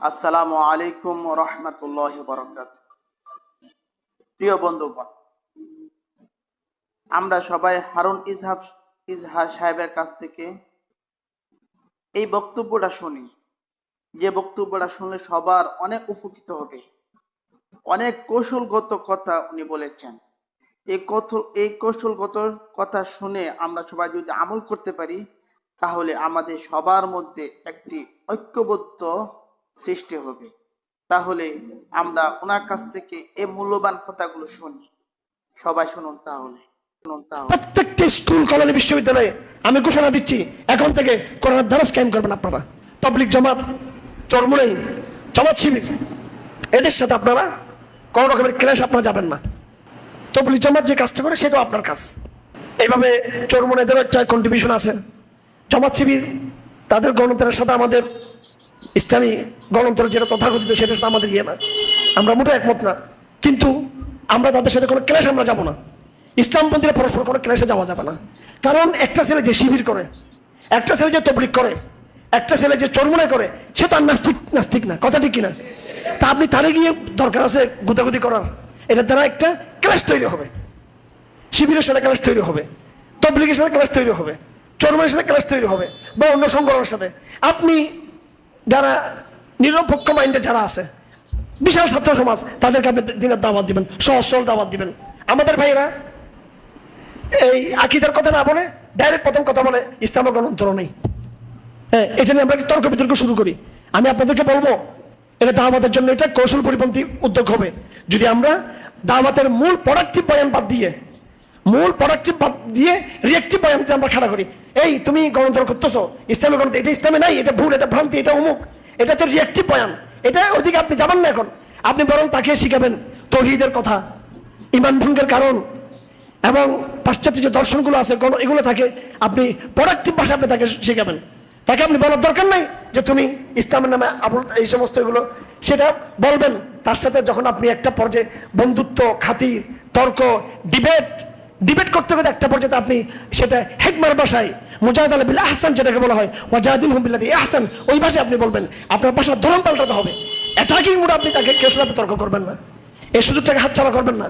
আসসালামু আলাইকুম রহমতুল্লাহ বরকাত প্রিয় বন্ধুগণ, আমরা সবাই হারুন ইজহাব, ইজহার সাহেবের কাছ থেকে এই বক্তব্যটা শুনি। যে বক্তব্যটা শুনলে সবার অনেক উপকৃত হবে। অনেক কৌশলগত কথা উনি বলেছেন। এই কৌশল এই কৌশলগত কথা শুনে আমরা সবাই যদি আমল করতে পারি, তাহলে আমাদের সবার মধ্যে একটি ঐক্যবদ্ধ সৃষ্টি হবে। তাহলে আমরা ওনার কাছ থেকে এই মূল্যবান কথাগুলো শুনি। সবাই শুনুন তাহলে। প্রত্যেকটি স্কুল, কলেজ, বিশ্ববিদ্যালয়ে আমি ঘোষণা দিচ্ছি, এখন থেকে করোনার দ্বারা স্ক্যাম করবেন আপনারা। পাবলিক জামাত, চরমুনাই, জামাত এদের সাথে আপনারা কোনো রকমের ক্লাস আপনারা যাবেন না। তবলিক জামাত যে কাজটা করে, সেটাও আপনার কাজ। এইভাবে চরমুনাইদেরও একটা কন্ট্রিবিউশন আছে। জামাত শিবির, তাদের গণতন্ত্রের সাথে আমাদের ইসলামী গণতন্ত্র যেটা তথাকথিত সেটা সাথে আমাদের ইয়ে না, আমরা মোটেও একমত না। কিন্তু আমরা তাদের সাথে কোনো ক্লাস আমরা যাব না। ইসলামপন্থীরা পরস্পর কোনো ক্লাসে যাওয়া যাবে না। কারণ একটা ছেলে যে শিবির করে, একটা ছেলে যে তবলিক করে, একটা ছেলে যে চরমুনে করে, সে তো আর নাস্তিক নাস্তিক না। কথা ঠিক কিনা? তা আপনি তারে গিয়ে দরকার আছে গুতাগুতি করার। এটার দ্বারা একটা ক্লাস তৈরি হবে। শিবিরের সাথে ক্লাস তৈরি হবে। তবলিগের সাথে ক্লাস তৈরি হবে। চরমের সাথে ক্লাস তৈরি হবে। বা অন্য সংগঠনের সাথে। আপনি যারা নিরপেক্ষ মাইন্ডে যারা আছে, বিশাল ছাত্র সমাজ, তাদেরকে আপনি দিনের দাওয়াত দিবেন, সহজ দাওয়াত দিবেন। আমাদের ভাইয়েরা এই আকিদার কথা না বলে ডাইরেক্ট প্রথম কথা বলে ইসলামের গ্রন্থ নেই। হ্যাঁ এটা নিয়ে আমরা তর্ক বিতর্ক শুরু করি? আমি আপনাদেরকে বলব, এটা দাওয়াতের জন্য এটা কৌশল পরিপন্থী উদ্যোগ হবে। যদি আমরা দাওয়াতের মূল প্রোডাক্টিভ বয়ান বাদ দিয়ে মূল প্রোডাক্টিভ বাদ দিয়ে রিয়েক্টিভ বয়ানতে আমরা খাড়া করি। এই, তুমি গণতন্ত্র করতেছো, ইসলামী গণতন্ত্র, এটা ইসলামে নাই, এটা ভুল, এটা ভ্রান্তি, এটা অমুক, এটা হচ্ছে রিয়েক্টিভ বয়ান। এটা ওদিকে আপনি যাবেন না এখন। আপনি বরং তাকে শিখাবেন তহিদের কথা, ইমান ভঙ্গের কারণ, এবং পাশ্চাত্য যে দর্শনগুলো আছে এগুলো থাকে আপনি প্রোডাক্টিভ ভাষা আপনি তাকে শেখাবেন। তাকে আপনি বলার দরকার নাই যে তুমি ইসলামের নামে আবুল এই সমস্ত এগুলো সেটা বলবেন। তার সাথে যখন আপনি একটা পর্যায়ে বন্ধুত্ব, খাতির, তর্ক ডিবেট ডিবেট করতে করতে একটা পর্যায়ে আপনি সেটা হেকমার বাসায় মুজাহিদ আলবিল আহসান যেটাকে বলা হয় ওয়াজাহিদুল হুমবিল্লাদি আহসান, ওই ভাষায় আপনি বলবেন, আপনার ভাষার ধরন পাল্টাতে হবে। অ্যাটাকিং মুড আপনি তাকে কেউ সাথে তর্ক করবেন না। এই সুযোগটাকে হাত ছাড়া করবেন না।